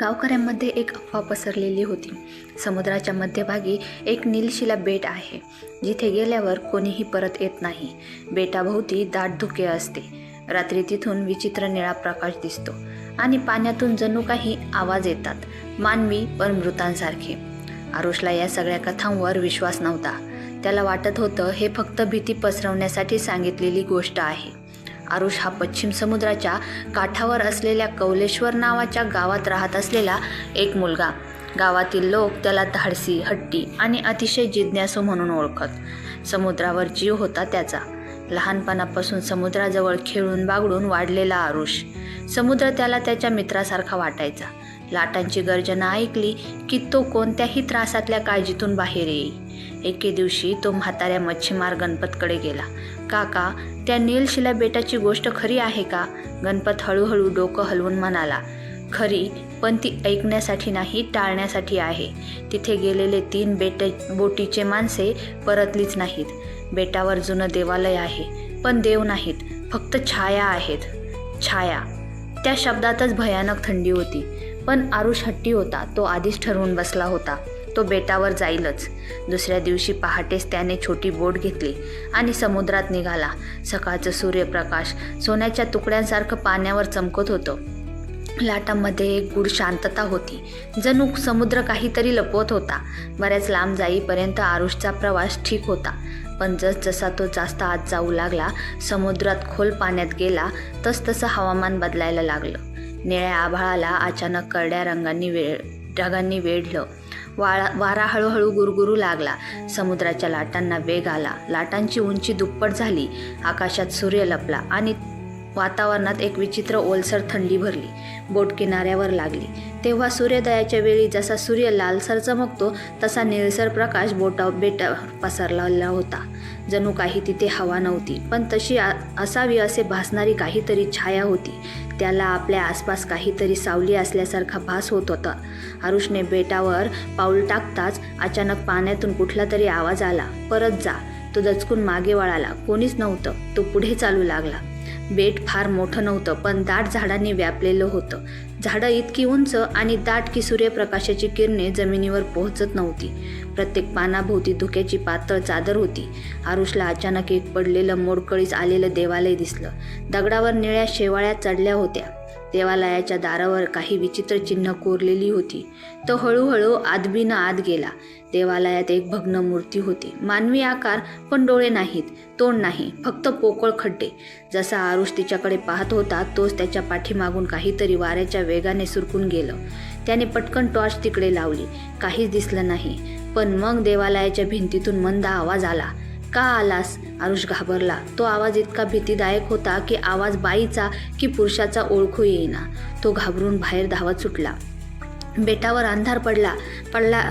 गावकऱ्यांमध्ये एक अफवा पसरलेली होती. समुद्राच्या मध्यभागी एक नीलशिला बेट आहे. जिथे गेल्यावर कोणीही परत येत नाही. बेटाभोवती दाट धुके असते. रात्री तिथून विचित्र निळा प्रकाश दिसतो आणि पाण्यातून जणू काही आवाज येतात मानवी पण मृतांसारखे. आरुषला या सगळ्या कथांवर विश्वास नव्हता. त्याला वाटत होतं हे फक्त भीती पसरवण्यासाठी सांगितलेली गोष्ट आहे. आरुष हा पश्चिम समुद्राच्या काठावर असलेल्या कौलेश्वर नावाच्या गावात राहत असलेला एक मुलगा. गावातील लोक त्याला धाडसी हट्टी आणि अतिशय जिज्ञासू म्हणून ओळखत. समुद्रावर जीव होता त्याचा. लहानपणापासून समुद्राजवळ खेळून बागडून वाढलेला आरुष. समुद्र त्याला त्याच्या मित्रासारखा वाटायचा. लाटांची गर्जना ऐकली की तो कोणत्याही त्रासातल्या काळजीतून बाहेर येई. एके दिवशी तो म्हाताऱ्या मच्छीमार गणपतकडे गेला. काका त्या नीलशिला बेटाची गोष्ट खरी आहे का? गणपत हळूहळू डोकं हलवून म्हणाला. खरी पण ती ऐकण्यासाठी नाही टाळण्यासाठी आहे. तिथे गेलेले तीन बेट बोटीचे माणसे परतलीच नाहीत. बेटावर जुनं देवालय आहे पण देव नाहीत फक्त छाया आहेत. छाया? त्या शब्दातच भयानक थंडी होती. पण आरुष हट्टी होता. तो आधीच ठरवून बसला होता. तो बेटावर जाईलच. दुसऱ्या दिवशी पहाटेच त्याने छोटी बोट घेतली आणि समुद्रात निघाला. सकाळचं सूर्यप्रकाश सोन्याच्या तुकड्यांसारखं पाण्यावर चमकत होतं. लाटांमध्ये एक गुढ शांतता होती. जणू समुद्र काहीतरी लपवत होता. बऱ्याच लांब जाईपर्यंत आरुषचा प्रवास ठीक होता. पण जसजसा तो जास्त आत जाऊ लागला समुद्रात खोल पाण्यात गेला तसतसं हवामान बदलायला लागलं. निळ्या आभाळाला अचानक करड्या रंगांनी वेळ ढगांनी वेढलं. वाळा वारा हळूहळू गुरगुरू लागला. समुद्राच्या लाटांना वेग आला. लाटांची उंची दुप्पट झाली. आकाशात सूर्य लपला आणि वातावरणात एक विचित्र ओलसर थंडी भरली. बोट किनाऱ्यावर लागली. तेव्हा सूर्योदयाच्या वेळी जसा सूर्य लालसर चमकतो तसा निळसर प्रकाश बोटा बेटा पसरला होता. जणू काही तिथे हवा नव्हती पण तशी असावी असे भासणारी काहीतरी छाया होती. त्याला आपल्या आसपास काहीतरी सावली असल्यासारखा भास होत होता. आरुषने बेटावर पाऊल टाकताच अचानक पाण्यातून कुठला तरी आवाज आला परत जा. तो दचकून मागे वळाला. कोणीच नव्हतं. तो पुढे चालू लागला. बेट फार मोठं नव्हतं पण दाट झाडांनी व्यापलेलं होतं. झाडं इतकी उंच आणि दाट की सूर्यप्रकाशाची किरणे जमिनीवर पोहोचत नव्हती. प्रत्येक पानाभोवती धुक्याची पातळ चादर होती. आरुषला अचानक एक पडलेलं मोडकळीस आलेलं देवालय दिसलं. दगडावर निळ्या शेवाळ्या चढल्या होत्या. देवालयाच्या दारावर काही विचित्र चिन्ह कोरलेली होती. तो हळूहळू आदबीनं आत गेला. देवालयात एक भग्न मूर्ती होती. मानवी आकार पण डोळे नाहीत तोंड नाही फक्त पोकळ खड्डे. जसा आरुष तिच्याकडे पाहत होता तोच त्याच्या पाठीमागून काहीतरी वाऱ्याच्या वेगाने सुरकून गेलं. त्याने पटकन टॉर्च तिकडे लावली. काहीच दिसलं नाही. पण मग देवालयाच्या भिंतीतून मंद आवाज आला. का आलास? आरुष घाबरला. तो आवाज इतका भीतीदायक होता की आवाज बाईचा की पुरुषाचा ओळखू येईना. तो घाबरून बाहेर धावत सुटला. बेटावर अंधार पडला पडला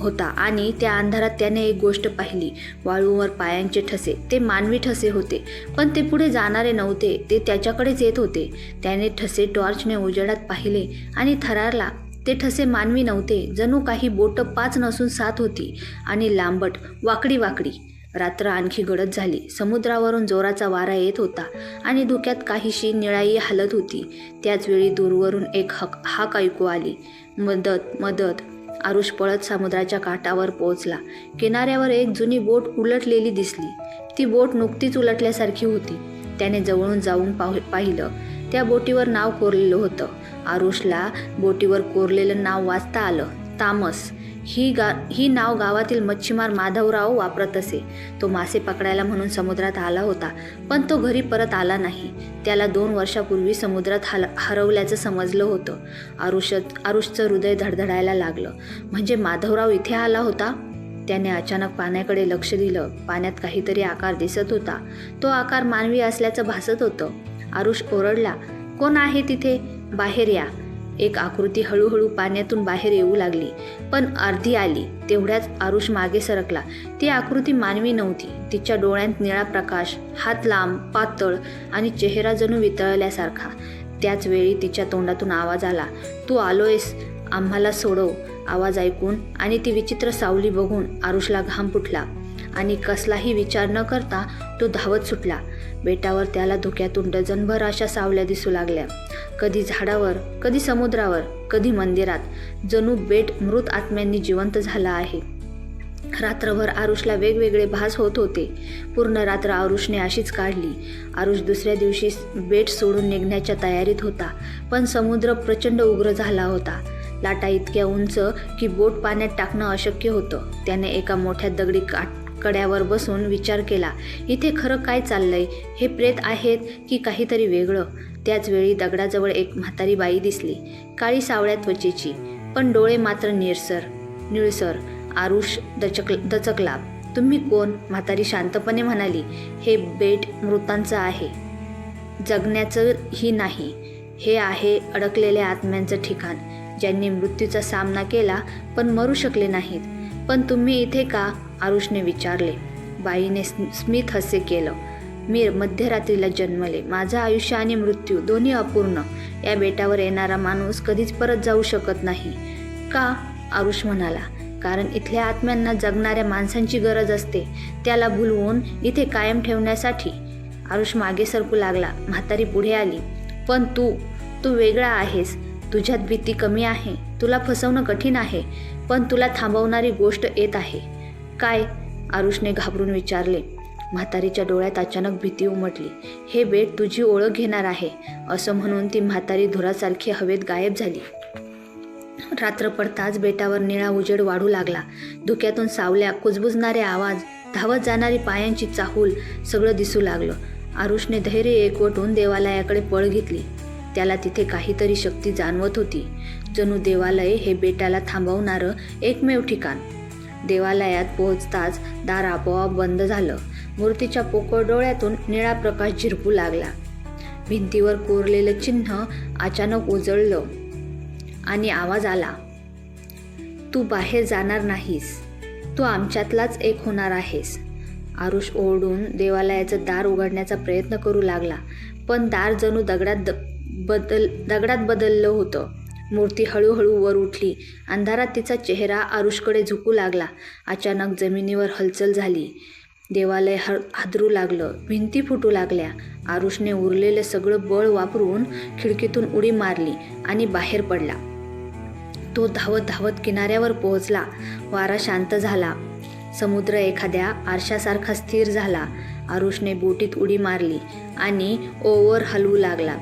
होता आणि त्या अंधारात त्याने एक गोष्ट पाहिली. वाळूवर पायांचे ठसे. ते मानवी ठसे होते पण ते पुढे जाणारे नव्हते. ते त्याच्याकडेच येत होते. त्याने ठसे टॉर्चने उजेडात पाहिले आणि थरारला ते ठसे मानवी नव्हते. जणू काही बोटं पाच नसून सात होती आणि लांबट वाकडी वाकडी. रात्र आणखी गडद झाली. समुद्रावरून जोराचा वारा येत होता आणि धुक्यात काहीशी निळाई हलत होती. त्याचवेळी दूरवरून एक हक हाक ऐकू आली. मदत मदत. आरुष पळत समुद्राच्या काठावर पोहोचला. किनाऱ्यावर एक जुनी बोट उलटलेली दिसली. ती बोट नुकतीच उलटल्यासारखी होती. त्याने जवळून जाऊन पाह पाहिलं. त्या बोटीवर नाव कोरलेलं होतं. आरुषला बोटीवर कोरलेलं नाव वाचता आलं. तामस ही गा ही नाव गावातील मच्छीमार माधवराव वापरत असे. तो मासे पकडायला म्हणून समुद्रात आला होता पण तो घरी परत आला नाही. त्याला दोन वर्षापूर्वी समुद्रात हल हरवल्याचं समजलं होतं. आरुष आरुषचं हृदय धडधडायला लागलं. म्हणजे माधवराव इथे आला होता? त्याने अचानक पाण्याकडे लक्ष दिलं. पाण्यात काहीतरी आकार दिसत होता. तो आकार मानवी असल्याचं भासत होतं. आरुष ओरडला कोण आहे तिथे? बाहेर या. एक आकृती हळूहळू पाण्यातून बाहेर येऊ लागली. पण अर्धी आली तेवढ्याच आरुष मागे सरकला. ती आकृती मानवी नव्हती. तिच्या डोळ्यांत निळा प्रकाश हात लांब पातळ आणि चेहरा जणू वितळल्यासारखा. त्याच वेळी तिच्या तोंडातून आवाज आला तू आलोयस? आम्हाला सोडव. आवाज ऐकून आणि ती विचित्र सावली बघून आरुषला घाम फुटला. आणि कसलाही विचार न करता तो धावत सुटला. बेटावर त्याला धुक्यातून डझनभर अशा सावल्या दिसू लागल्या. कधी झाडावर कधी समुद्रावर कधी मंदिरात. जणू बेट मृत आत्म्यांनी जिवंत झाला आहे. रात्रभर आरुषला वेगवेगळे भास होत होते. पूर्ण रात्र आरुषने अशीच काढली. आरुष दुसऱ्या दिवशी बेट सोडून निघण्याच्या तयारीत होता पण समुद्र प्रचंड उग्र झाला होता. लाटा इतक्या उंच की बोट पाण्यात टाकणं अशक्य होतं. त्याने एका मोठ्या दगडी काट कड्यावर बसून विचार केला इथे खरं काय चाललंय? हे प्रेत आहेत की काहीतरी वेगळं? त्याचवेळी दगडाजवळ एक म्हातारी बाई दिसली काळी सावळ्या त्वचेची पण डोळे मात्र निळसर निळसर आरुष दचक दचकला. तुम्ही कोण? म्हातारी शांतपणे म्हणाली हे बेट मृतांचं आहे. जगण्याचं ही नाही. हे आहे अडकलेल्या आत्म्यांचं ठिकाण ज्यांनी मृत्यूचा सामना केला पण मरू शकले नाहीत. पण तुम्ही इथे का? आरुषने विचारले बाईने स्म- स्मित हसे केलं. मी मध्यरात्रीला जन्मले. माझं आयुष्य आणि मृत्यू दोन्ही अपूर्ण. या बेटावर येणारा माणूस कधीच परत जाऊ शकत नाही. का? आरुष म्हणाला. कारण इथल्या आत्म्यांना जगणाऱ्या माणसांची गरज असते. त्याला भुलवून इथे कायम ठेवण्यासाठी. आरुष मागे सरकू लागला. म्हातारी पुढे आली. पण तू तू वेगळा आहेस. तुझ्यात भीती कमी आहे. तुला फसवणं कठीण आहे. पण तुला थांबवणारी गोष्ट येत आहे. काय? आरुषने घाबरून विचारले. म्हातारीच्या डोळ्यात अचानक भीती उमटली. हे बेट तुझी ओळख घेणार आहे असं म्हणून ती म्हातारी धुरासारखी हवेत गायब झाली. रात्र पडताच बेटावर निळा उजेड वाढू लागला. धुक्यातून सावल्या कुजबुजणारे आवाज धावत जाणारी पायांची चाहूल सगळं दिसू लागलं. आरुषने धैर्य एकवटून देवालयाकडे पळ घेतली. त्याला तिथे काहीतरी शक्ती जाणवत होती. जणू देवालय हे बेटाला थांबवणारं एकमेव ठिकाण. देवालयात पोहोचताच दार आपोआप बंद झालं. मूर्तीच्या पोकळ डोळ्यातून निळा प्रकाश झिरपू लागला. भिंतीवर कोरलेलं चिन्ह अचानक उजळलं आणि आवाज आला तू बाहेर जाणार नाहीस. तू आमच्यातलाच एक होणार आहेस. आरुष ओरडून देवालयाचं दार उघडण्याचा प्रयत्न करू लागला पण दार जणू दगडात द बदल दगडात बदललं होतं. मूर्ती हळूहळू वर उठली. अंधारात तिचा चेहरा आरुषकडे झुकू लागला. अचानक जमिनीवर हलचल झाली. देवालय ह हादरू लागलं. भिंती फुटू लागल्या. आरुषने उरलेलं सगळं बळ वापरून खिडकीतून उडी मारली आणि बाहेर पडला. तो धावत धावत किनाऱ्यावर पोहोचला. वारा शांत झाला. समुद्र एखाद्या आरशासारखा स्थिर झाला. आरुषने बोटीत उडी मारली आणि ओव्हर हलवू लागला.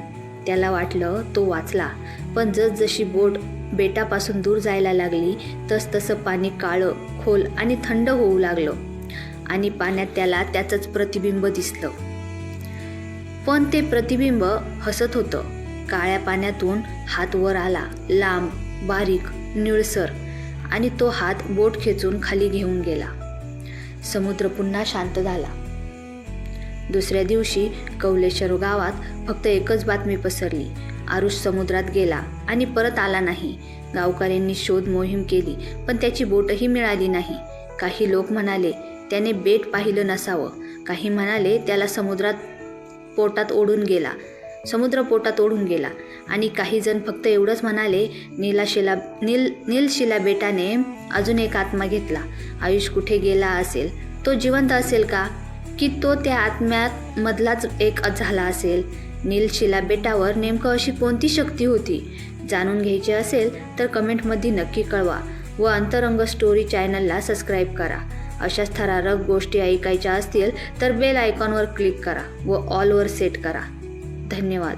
त्याला वाटलं तो वाचला. पण जसजशी बोट बेटापासून दूर जायला लागली तसतसं पाणी काळं खोल आणि थंड होऊ लागलं. आणि पाण्यात त्याला त्याचंच प्रतिबिंब दिसलं. पण ते प्रतिबिंब हसत होतं. काळ्या पाण्यातून हात वर आला लांब बारीक निळसर आणि तो हात बोट खेचून खाली घेऊन गेला. समुद्र पुन्हा शांत झाला. दुसऱ्या दिवशी कौलेश्वर गावात फक्त एकच बातमी पसरली आरुष समुद्रात गेला आणि परत आला नाही. गावकऱ्यांनी शोध मोहीम केली पण त्याची बोटही मिळाली नाही. काही लोक म्हणाले त्याने बेट पाहिलं नसावं. काही म्हणाले त्याला समुद्रात पोटात ओढून गेला. समुद्र पोटात ओढून गेला. आणि काही जण फक्त एवढंच म्हणाले नीलाशिला नील नीलशिला बेटाने अजून एक आत्मा घेतला. आयुष कुठे गेला असेल? तो जिवंत असेल का? की तो त्या आत्म्यात मधलाच एक झाला असेल? नीलशिला बेटावर नेमकं अशी कोणती शक्ती होती? जाणून घ्यायची असेल तर कमेंटमध्ये नक्की कळवा व अंतरंग स्टोरी चॅनलला सबस्क्राईब करा. अशाच थरारक गोष्टी ऐकायच्या असतील तर बेल आयकॉनवर क्लिक करा व ऑलवर सेट करा. धन्यवाद.